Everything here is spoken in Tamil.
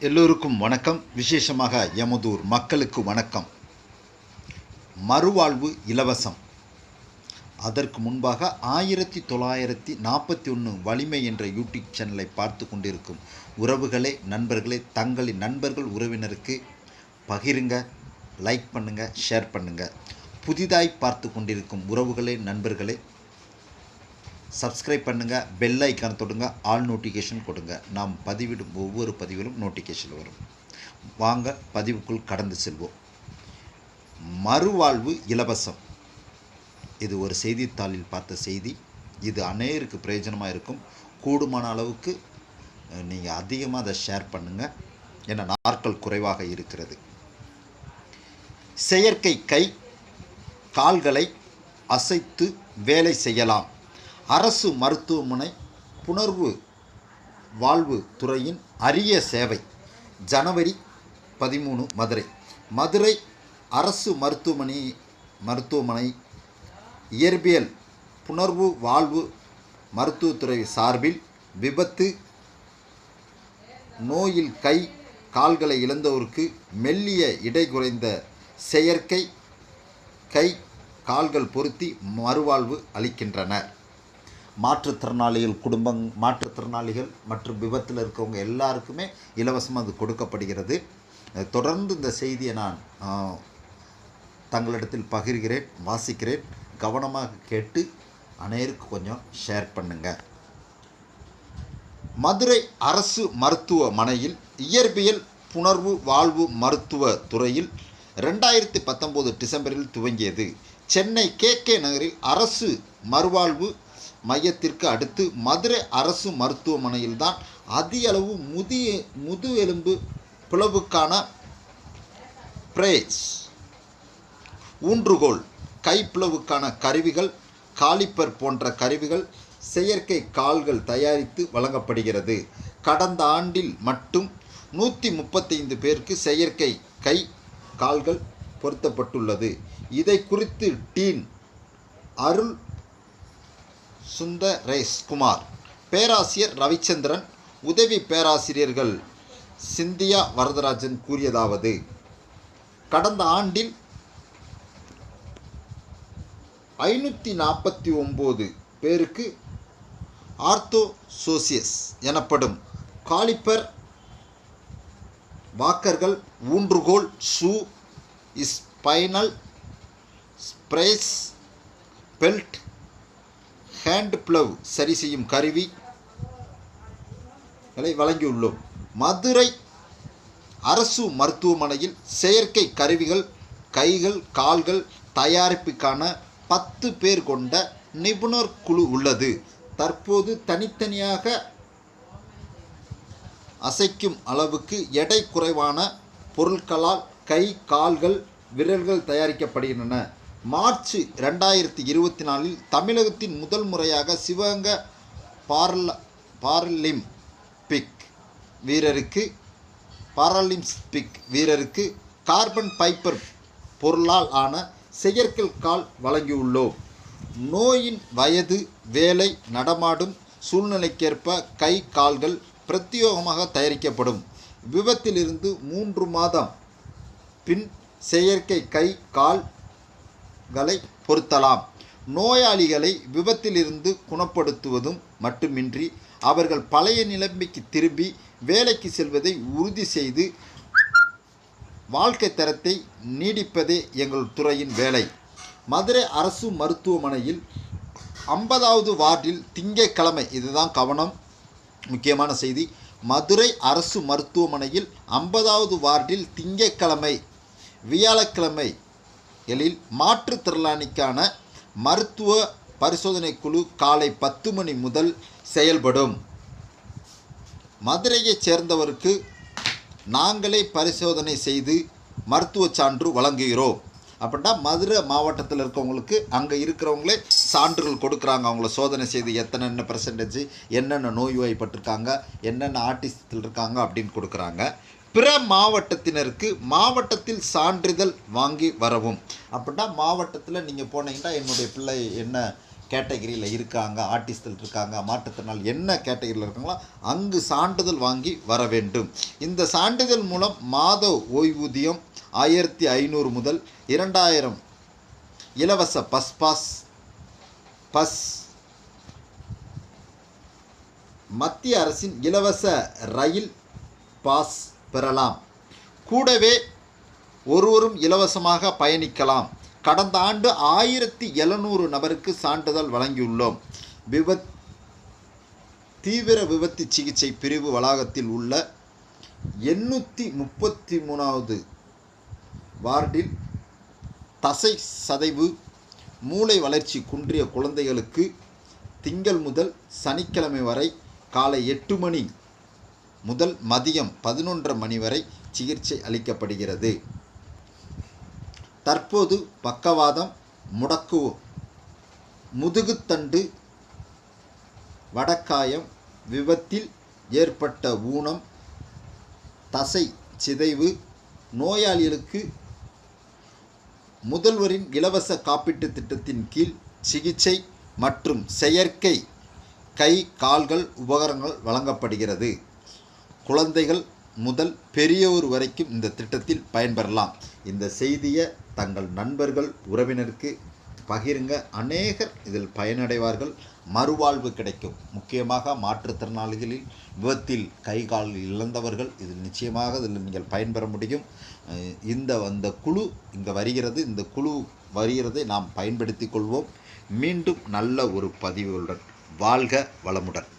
எல்லோருக்கும் வணக்கம். விசேஷமாக எமதூர் மக்களுக்கு வணக்கம். மறுவாழ்வு இலவசம். அதற்கு முன்பாக ஆயிரத்தி தொள்ளாயிரத்தி நாற்பத்தி ஒன்று வலிமை என்ற யூடியூப் சேனலை பார்த்து கொண்டிருக்கும் உறவுகளே நண்பர்களே தங்களின் நண்பர்கள் உறவினருக்கு பகிருங்க லைக் பண்ணுங்கள் ஷேர் பண்ணுங்கள் புதிதாய் பார்த்து கொண்டிருக்கும் உறவுகளே நண்பர்களே சப்ஸ்கிரைப் பண்ணுங்கள் பெல் ஐக்கான் தொடுங்க ஆல் நோட்டிஃபிகேஷன் கொடுங்க. நாம் பதிவிடும் ஒவ்வொரு பதிவிலும் நோட்டிஃபிகேஷன் வரும். வாங்க பதிவுக்குள் கடந்து செல்வோம். மறுவாழ்வு இலவசம். இது ஒரு செய்தித்தாளில் பார்த்த செய்தி. இது அநேருக்கு பிரயோஜனமாக இருக்கும். கூடுமான அளவுக்கு நீங்கள் அதிகமாக அதை ஷேர் பண்ணுங்கள் ஏன்னா நாட்கள் குறைவாக இருக்கிறது. செயற்கை கை கால்களை அசைத்து வேலை செய்யலாம். அரசு மருத்துவமனை புணர்வு வாழ்வு துறையின் அரிய சேவை. ஜனவரி பதிமூணு மதுரை. மதுரை அரசு மருத்துவமனை மருத்துவமனை இயற்பியல் புணர்வு வாழ்வு மருத்துவத்துறை சார்பில் விபத்து நோயில் கை கால்களை இழந்தோருக்கு மெல்லிய இடை குறைந்த செயற்கை கை கால்கள் பொருத்தி மறுவாழ்வு அளிக்கின்றனர். மாற்றுத்திறனாளிகள் குடும்பம் மாற்றுத்திறனாளிகள் மற்றும் விபத்தில் இருக்கவங்க எல்லாருக்குமே இலவசமாக அது கொடுக்கப்படுகிறது. தொடர்ந்து இந்த செய்தியை நான் தங்களிடத்தில் பகிர்கிறேன் வாசிக்கிறேன். கவனமாக கேட்டு அனைவருக்கு கொஞ்சம் ஷேர் பண்ணுங்கள் மதுரை அரசு மருத்துவமனையில் இயற்பியல் புணர்வு வாழ்வு மருத்துவ துறையில் ரெண்டாயிரத்தி பத்தொம்போது டிசம்பரில் துவங்கியது. சென்னை கே கே நகரில் அரசு மறுவாழ்வு மையத்திற்கு அடுத்து மதுரை அரசு மருத்துவமனையில்தான் அதிக அளவு முதிய முதுகெலும்பு பிளவுக்கான பிரேஸ். ஊன்றுகோல் கைப்பிளவுக்கான கருவிகள் காலிப்பர் போன்ற கருவிகள் செயற்கை கால்கள் தயாரித்து வழங்கப்படுகிறது. கடந்த ஆண்டில் மட்டும் நூற்றி முப்பத்தைந்து பேருக்கு செயற்கை கை கால்கள் பொருத்தப்பட்டுள்ளது. இதை குறித்து டீன் அருள் சுந்தரேஷ்குமார். பேராசிரியர் ரவிச்சந்திரன் உதவி பேராசிரியர்கள் சிந்தியா வரதராஜன் கூறியதாவது. கடந்த ஆண்டில் ஐநூற்றி நாற்பத்தி ஒம்பது பேருக்கு ஆர்த்தோசோசியஸ் எனப்படும் காலிப்பர் வாக்கர்கள் ஊன்றுகோல் shoe spinal brace belt hand glove சரி செய்யும் கருவி களை வழங்கியுள்ளோம். மதுரை அரசு மருத்துவமனையில் செயற்கை கருவிகள் கைகள் கால்கள் தயாரிப்புக்கான பத்து பேர் கொண்ட நிபுணர் குழு உள்ளது. தற்போது தனித்தனியாக அசைக்கும் அளவுக்கு எடை குறைவான பொருட்களால் கை கால்கள் விரல்கள் தயாரிக்கப்படுகின்றன. மார்ச் ரெண்டாயிரத்தி இருபத்தி நாலில் தமிழகத்தின் முதல் முறையாக சிவகங்கை பார்ல பாரலிம்பிக் வீரருக்கு பாராலிம்பிக் வீரருக்கு கார்பன் பைப்பர் பொருளால் ஆன செயற்கை கால் வழங்கியுள்ளோம். நோயின் வயது வேலை நடமாடும் சூழ்நிலைக்கேற்ப கை கால்கள் பிரத்யேகமாக தயாரிக்கப்படும். விபத்திலிருந்து மூன்று மாதம் பின் செயற்கை கை கால் களை பொருத்தலாம். நோயாளிகளை விபத்திலிருந்து குணப்படுத்துவதும் மட்டுமின்றி அவர்கள் பழைய நிலைமைக்கு திரும்பி வேலைக்கு செல்வதை உறுதி செய்து வாழ்க்கை தரத்தை நீடிப்பதே எங்கள் துறையின் வேலை. மதுரை அரசு மருத்துவமனையில் ஐம்பதாவது வார்டில் திங்கட்கிழமை இதுதான் கவனம் முக்கியமான செய்தி மதுரை அரசு மருத்துவமனையில் ஐம்பதாவது வார்டில் திங்கட்கிழமை வியாழக்கிழமை எழில் மாற்றுத்திறனாளிக்கான மருத்துவ பரிசோதனை குழு காலை பத்து மணி முதல் செயல்படும். மதுரையைச் சேர்ந்தவருக்கு நாங்களே பரிசோதனை செய்து மருத்துவச் சான்று வழங்குகிறோம். அப்படின்னா மதுரை மாவட்டத்தில் இருக்கவங்களுக்கு அங்கே இருக்கிறவங்களே சான்றுகள் கொடுக்குறாங்க. அவங்கள சோதனை செய்து எத்தனை என்ன பர்சன்டேஜ் என்னென்ன நோய்வாய்ப்பட்டிருக்காங்க என்னென்ன ஆர்டிஸ்டில் இருக்காங்க அப்படின்னு கொடுக்குறாங்க. பிற மாவட்டத்தினருக்கு மாவட்டத்தில் சான்றிதழ் வாங்கி வரவும். அப்படின்னா மாவட்டத்தில் நீங்கள் போனீங்கன்னா என்னுடைய பிள்ளை என்ன கேட்டகரியில் இருக்காங்க ஆர்டிஸ்டில் இருக்காங்க மாற்றுத்திறனால் என்ன கேட்டகரியில் இருக்காங்களோ அங்கு சான்றிதழ் வாங்கி வர வேண்டும். இந்த சான்றிதழ் மூலம் மாத ஓய்வூதியம் ஆயிரத்தி ஐநூறு முதல் இரண்டாயிரம் இலவச பஸ் பாஸ் பஸ் மத்திய அரசின் இலவச ரயில் பாஸ் பெறலாம். கூடவே ஒருவரும் இலவசமாக பயணிக்கலாம். கடந்த ஆண்டு ஆயிரத்தி எழுநூறு நபருக்கு சான்றிதழ் வழங்கியுள்ளோம். விபத் தீவிர விபத்து சிகிச்சை பிரிவு வளாகத்தில் உள்ள எண்ணூற்றி முப்பத்தி மூணாவது வார்டில் தசை சதைவு மூளை வளர்ச்சி குன்றிய குழந்தைகளுக்கு திங்கள் முதல் சனிக்கிழமை வரை காலை எட்டு மணி முதல் மதியம் பதினொன்றரை மணி வரை சிகிச்சை அளிக்கப்படுகிறது. தற்போது பக்கவாதம் முடக்கு முதுகுத்தண்டு வடக்காயம் விபத்தில் ஏற்பட்ட ஊனம் தசை சிதைவு நோயாளிகளுக்கு முதல்வரின் இலவச காப்பீட்டுத் திட்டத்தின் கீழ் சிகிச்சை மற்றும் செயற்கை கை கால்கள் உபகரணங்கள் வழங்கப்படுகிறது. குழந்தைகள் முதல் பெரியவர் வரைக்கும் இந்த திட்டத்தில் பயன்பெறலாம். இந்த செய்தியை தங்கள் நண்பர்கள் உறவினருக்கு பகிருங்க. அநேகர் இதில் பயனடைவார்கள். மறுவாழ்வு கிடைக்கும். முக்கியமாக மாற்றுத்திறனாளிகளில் விபத்தில் கை கால் இழந்தவர்கள் இதில் நிச்சயமாக இதில் நீங்கள் பயன்பெற முடியும். இந்த அந்த குழு இங்கே வருகிறது. இந்த குழு வருகிறதை நாம் பயன்படுத்தி கொள்வோம். மீண்டும் நல்ல ஒரு பதிவுகளுடன். வாழ்க வளமுடன்.